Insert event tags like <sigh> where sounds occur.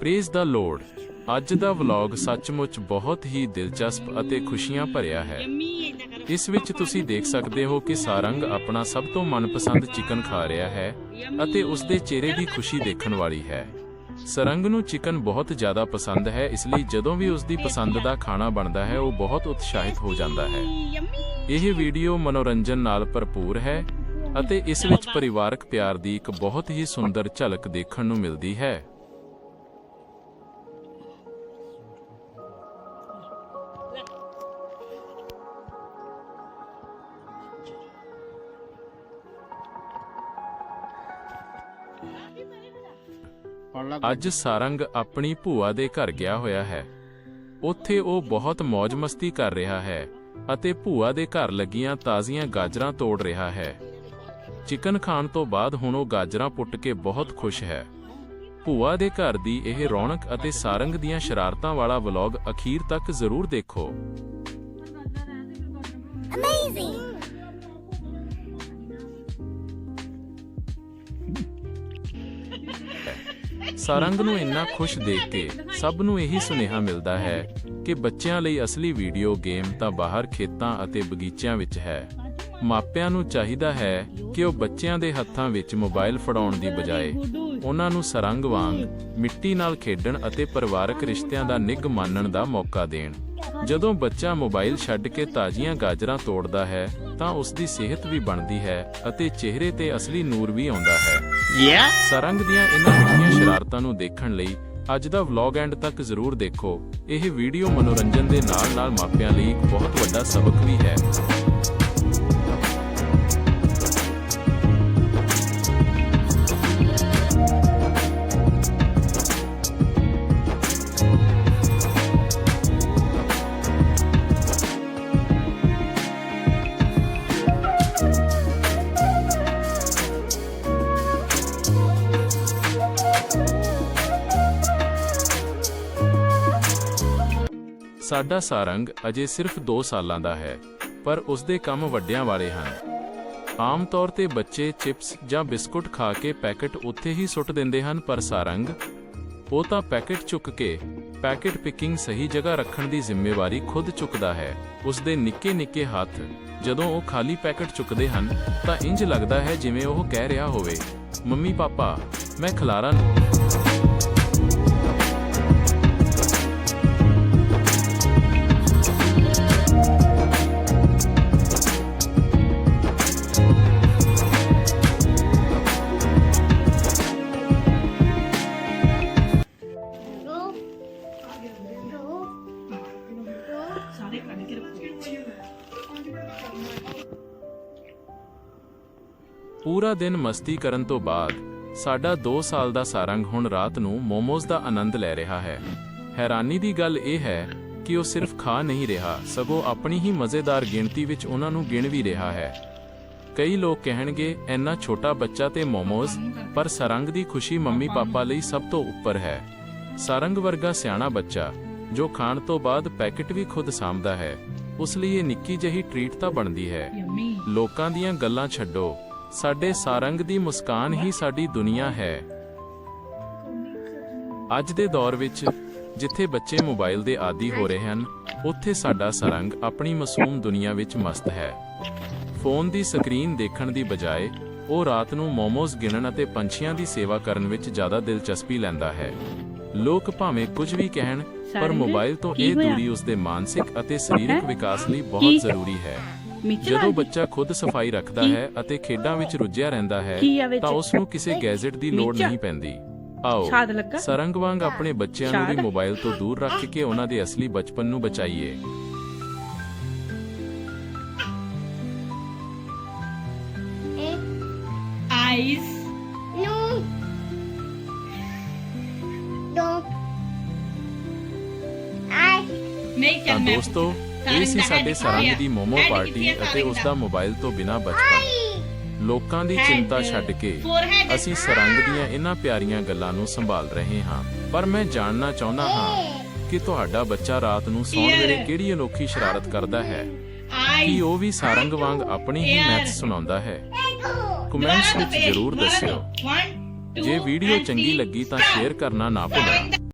Praise the lord ਅੱਜ ਦਾ vlog ਸੱਚਮੁੱਚ ਬਹੁਤ ਹੀ ਦਿਲਚਸਪ ਅਤੇ ਖੁਸ਼ੀਆਂ ਭਰਿਆ ਹੈ। ਇਸ ਵਿੱਚ ਤੁਸੀਂ ਦੇਖ ਸਕਦੇ ਹੋ ਕਿ ਸਾਰੰਗ ਆਪਣਾ ਸਭ ਤੋਂ ਮਨਪਸੰਦ ਚਿਕਨ ਖਾ ਰਿਹਾ ਹੈ ਅਤੇ ਉਸ ਦੇ ਚਿਹਰੇ ਦੀ ਖੁਸ਼ੀ ਦੇਖਣ ਵਾਲੀ ਹੈ। ਸਰੰਗ ਨੂੰ ਚਿਕਨ ਬਹੁਤ ਜ਼ਿਆਦਾ ਪਸੰਦ ਹੈ ਇਸ ਲਈ ਜਦੋਂ ਵੀ ਉਸ ਦੀ ਪਸੰਦ ਦਾ ਖਾਣਾ ਬਣਦਾ ਹੈ ਉਹ ਬਹੁਤ ਉਤਸ਼ਾਹਿਤ ਹੋ ਜਾਂਦਾ ਹੈ। ਇਹ ਵੀਡੀਓ ਮਨੋਰੰਜਨ ਨਾਲ ਭਰਪੂਰ ਹੈ ਅਤੇ ਇਸ ਵਿੱਚ ਪਰਿਵਾਰਕ ਪਿਆਰ ਦੀ ਇੱਕ ਬਹੁਤ ਹੀ ਸੁੰਦਰ ਝਲਕ ਦੇਖਣ ਨੂੰ ਮਿਲਦੀ ਹੈ। ਅੱਜ ਸਾਰੰਗ ਆਪਣੀ ਭੂਆ ਦੇ ਘਰ ਗਿਆ ਹੋਇਆ ਹੈ। ਉੱਥੇ ਉਹ ਬਹੁਤ ਮौज-ਮਸਤੀ ਕਰ ਰਿਹਾ ਹੈ ਅਤੇ ਭੂਆ ਦੇ ਘਰ ਲੱਗੀਆਂ ਤਾਜ਼ੀਆਂ ਗਾਜਰਾਂ ਤੋੜ ਰਿਹਾ ਹੈ। ਚਿਕਨ ਖਾਣ ਤੋਂ ਬਾਅਦ ਹੁਣ ਉਹ ਗਾਜਰਾਂ ਪੁੱਟ ਕੇ ਬਹੁਤ ਖੁਸ਼ ਹੈ। ਭੂਆ ਦੇ ਘਰ ਦੀ ਇਹ ਰੌਣਕ ਅਤੇ ਸਾਰੰਗ ਦੀਆਂ ਸ਼ਰਾਰਤਾਂ ਵਾਲਾ ਵਲੌਗ ਅਖੀਰ ਤੱਕ ਜ਼ਰੂਰ ਦੇਖੋ। <laughs> ਸਾਰੰਗ ਨੂੰ ਇੰਨਾ ਖੁਸ਼ ਦੇਖ ਕੇ ਸਭ ਨੂੰ ਇਹੀ ਸੁਨੇਹਾ ਮਿਲਦਾ ਹੈ ਕਿ ਬੱਚਿਆਂ ਲਈ ਅਸਲੀ ਵੀਡੀਓ ਗੇਮ ਤਾਂ ਬਾਹਰ ਖੇਤਾਂ ਅਤੇ ਬਗੀਚਿਆਂ ਵਿੱਚ ਹੈ। ਮਾਪਿਆਂ ਨੂੰ ਚਾਹੀਦਾ ਹੈ ਕਿ ਉਹ ਬੱਚਿਆਂ ਦੇ ਹੱਥਾਂ ਵਿੱਚ ਮੋਬਾਈਲ ਫੜਾਉਣ ਦੀ ਬਜਾਏ ਉਹਨਾਂ ਨੂੰ ਸਰੰਗ ਵਾਂਗ ਮਿੱਟੀ ਨਾਲ ਖੇਡਣ ਅਤੇ ਪਰਿਵਾਰਕ ਰਿਸ਼ਤਿਆਂ ਦਾ ਨਿੱਘ ਮਾਣਨ ਦਾ ਮੌਕਾ ਦੇਣ। ਜਦੋਂ ਬੱਚਾ ਮੋਬਾਈਲ ਛੱਡ ਕੇ ਤਾਜ਼ੀਆਂ ਗਾਜਰਾਂ ਤੋੜਦਾ ਹੈ ਤਾਂ ਉਸ ਦੀ ਸਿਹਤ ਵੀ ਬਣਦੀ ਹੈ ਅਤੇ ਚਿਹਰੇ ਤੇ ਅਸਲੀ ਨੂਰ ਵੀ ਆਉਂਦਾ ਹੈ? ਸਰੰਗ ਦੀਆਂ ਇਹਨਾਂ ਮਿੱਠੀਆਂ ਸ਼ਰਾਰਤਾਂ ਨੂੰ ਦੇਖਣ ਲਈ ਅੱਜ ਦਾ ਵਲੌਗ ਐਂਡ ਤੱਕ ਜ਼ਰੂਰ ਦੇਖੋ। ਇਹ ਵੀਡੀਓ ਮਨੋਰੰਜਨ ਦੇ ਨਾਲ-ਨਾਲ ਮਾਪਿਆਂ ਲਈ ਇੱਕ ਬਹੁਤ ਵੱਡਾ ਸਬਕ ਵੀ ਹੈ। ਸਾਡਾ ਸਾਰੰਗ ਅਜੇ ਸਿਰਫ 2 ਸਾਲਾਂ ਦਾ ਹੈ, ਪਰ ਉਸ ਦੇ ਕੰਮ ਵੱਡਿਆਂ ਵਾਲੇ ਹਨ। ਆਮ ਤੌਰ ਤੇ ਬੱਚੇ ਚਿਪਸ ਜਾਂ ਬਿਸਕੁਟ ਖਾ ਕੇ ਪੈਕੇਟ ਉੱਥੇ ਹੀ ਸੁੱਟ ਦਿੰਦੇ ਹਨ, ਪਰ ਸਾਰੰਗ? ਉਹ ਤਾਂ ਪੈਕੇਟ ਚੁੱਕ ਕੇ, ਪੈਕੇਟ ਪਿਕਿੰਗ ਸਹੀ ਜਗ੍ਹਾ ਰੱਖਣ ਦੀ ਜ਼ਿੰਮੇਵਾਰੀ ਖੁਦ ਚੁੱਕਦਾ ਹੈ। ਉਸ ਦੇ ਨਿੱਕੇ ਨਿੱਕੇ ਹੱਥ, ਜਦੋਂ ਉਹ ਖਾਲੀ ਪੈਕੇਟ ਚੁੱਕਦੇ ਹਨ, ਤਾਂ ਇੰਜ ਲੱਗਦਾ ਹੈ ਜਿਵੇਂ ਉਹ ਕਹਿ ਰਿਹਾ ਹੋਵੇ ਮੰਮੀ ਪਾਪਾ ਮੈਂ ਖਿਲਾਰਾ ਨੂੰ ਪੂਰਾ ਦਿਨ ਮਸਤੀ ਕਰਨ ਤੋਂ ਬਾਅਦ, ਸਾਡਾ 2 ਸਾਲ ਦਾ ਸਾਰੰਗ ਹੁਣ ਰਾਤ ਨੂੰ ਮੋਮੋਜ਼ ਦਾ ਆਨੰਦ ਲੈ ਰਿਹਾ ਹੈ। ਹੈਰਾਨੀ ਦੀ ਗੱਲ ਇਹ ਹੈ ਕਿ ਉਹ ਸਿਰਫ ਖਾ ਨਹੀਂ ਰਿਹਾ, ਸਗੋਂ ਆਪਣੀ ਹੀ ਮਜ਼ੇਦਾਰ ਗਿਣਤੀ ਵਿੱਚ ਉਹਨਾਂ ਨੂੰ ਗਿਣ ਵੀ ਰਿਹਾ ਹੈ। ਕਈ ਲੋਕ ਕਹਿਣਗੇ, ਇੰਨਾ ਛੋਟਾ ਬੱਚਾ ਤੇ ਮੋਮੋਜ਼, ਪਰ ਸਰੰਗ ਦੀ ਖੁਸ਼ੀ ਮੰਮੀ ਪਾਪਾ ਲਈ ਸਭ ਤੋਂ ਉੱਪਰ ਹੈ। ਸਰੰਗ ਵਰਗਾ ਸਿਆਣਾ ਬੱਚਾ ਜੋ ਖਾਣ ਤੋਂ ਬਾਅਦ ਪੈਕੇਟ ਵੀ ਖੁਦ ਸਾਂਭਦਾ ਹੈ ਉਸ ਲਈ ਇਹ ਨਿੱਕੀ ਜਿਹੀ ਟ੍ਰੀਟ ਤਾਂ ਬਣਦੀ ਹੈ। ਲੋਕਾਂ ਦੀਆਂ ਗੱਲਾਂ ਛੱਡੋ। ਸਾਡੇ ਸਾਰੰਗ ਦੀ ਮੁਸਕਾਨ ਹੀ ਸਾਡੀ ਦੁਨੀਆ ਹੈ। ਅੱਜ ਦੇ ਦੌਰ ਵਿੱਚ ਜਿੱਥੇ ਬੱਚੇ ਮੋਬਾਈਲ ਦੇ ਆਦੀ ਹੋ ਰਹੇ ਹਨ ਉੱਥੇ ਸਾਡਾ ਸਾਰੰਗ ਆਪਣੀ ਮਾਸੂਮ ਦੁਨੀਆ ਵਿੱਚ ਮਸਤ ਹੈ। ਫੋਨ ਦੀ ਸਕਰੀਨ ਦੇਖਣ ਦੀ ਬਜਾਏ ਉਹ ਰਾਤ ਨੂੰ ਮੋਮੋਜ਼ ਗਿਣਨ ਅਤੇ ਪੰਛੀਆਂ ਦੀ ਸੇਵਾ ਕਰਨ ਵਿੱਚ ਜ਼ਿਆਦਾ ਦਿਲਚਸਪੀ ਲੈਂਦਾ ਹੈ। ਲੋਕ ਭਾਵੇਂ ਕੁਝ ਵੀ ਕਹਿਣ ਪਰ ਮੋਬਾਈਲ ਤੋਂ ਇਹ? ਦੂਰੀ ਉਸ ਦੇ ਮਾਨਸਿਕ ਅਤੇ ਸਰੀਰਕ? ਵਿਕਾਸ ਲਈ? ਬਹੁਤ ਜ਼ਰੂਰੀ ਹੈ ਜਦੋਂ ਬੱਚਾ ਖੁਦ ਸਫ਼ਾਈ ਰੱਖਦਾ? ਹੈ ਅਤੇ ਖੇਡਾਂ ਵਿੱਚ ਰੁੱਝਿਆ ਰਹਿੰਦਾ ਹੈ? ਤਾਂ ਉਸ ਨੂੰ ਕਿਸੇ ਗੈਜਟ ਦੀ ਲੋੜ? ਨਹੀਂ ਪੈਂਦੀ ਆਓ? ਸਰੰਗ ਵਾਂਗ ਆਪਣੇ ਬੱਚਿਆਂ ਨੂੰ ਵੀ? ਮੋਬਾਈਲ ਤੋਂ ਦੂਰ ਰੱਖ ਕੇ ਉਹਨਾਂ ਦੇ ਅਸਲੀ ਬਚਪਨ ਨੂੰ ਬਚਾਈਏ ਆਈਸ ਨਹੀਂ ਤਾਂ ਚੱਲ ਮੈਂ ਦੋਸਤੋ ਇਹ ਸੀ ਸਾਡੇ ਸਰੰਗ ਦੀ ਮੋਮੋ ਪਾਰਟੀ ਅਤੇ ਉਸ ਦਾ ਮੋਬਾਈਲ ਤੋਂ ਬਿਨਾ ਬਚਪਨ। ਲੋਕਾਂ ਦੀ ਚਿੰਤਾ ਛੱਡ ਕੇ ਅਸੀਂ ਸਰੰਗ ਦੀਆਂ ਇਹਨਾਂ ਪਿਆਰੀਆਂ ਗੱਲਾਂ ਨੂੰ ਸੰਭਾਲ ਰਹੇ ਹਾਂ। ਪਰ ਮੈਂ ਜਾਣਨਾ ਚਾਹੁੰਦਾ ਹਾਂ ਕਿ ਤੁਹਾਡਾ ਬੱਚਾ ਰਾਤ ਨੂੰ ਸੌਣ ਵੇਲੇ ਕਿਹੜੀ ਅਨੋਖੀ ਸ਼ਰਾਰਤ ਕਰਦਾ ਹੈ? ਕਿ ਉਹ ਵੀ ਸਾਰੰਗ ਵਾਂਗ ਆਪਣੀ ਹੀ ਮੈਥ ਸੁਣਾਉਂਦਾ ਹੈ? ਕਮੈਂਟਸ ਵਿੱਚ ਜ਼ਰੂਰ ਦੱਸਿਓ। ਜੇ ਵੀਡੀਓ ਚੰਗੀ ਲੱਗੀ ਤਾਂ ਸ਼ੇਅਰ ਕਰਨਾ ਨਾ ਭੁੱਲਣਾ।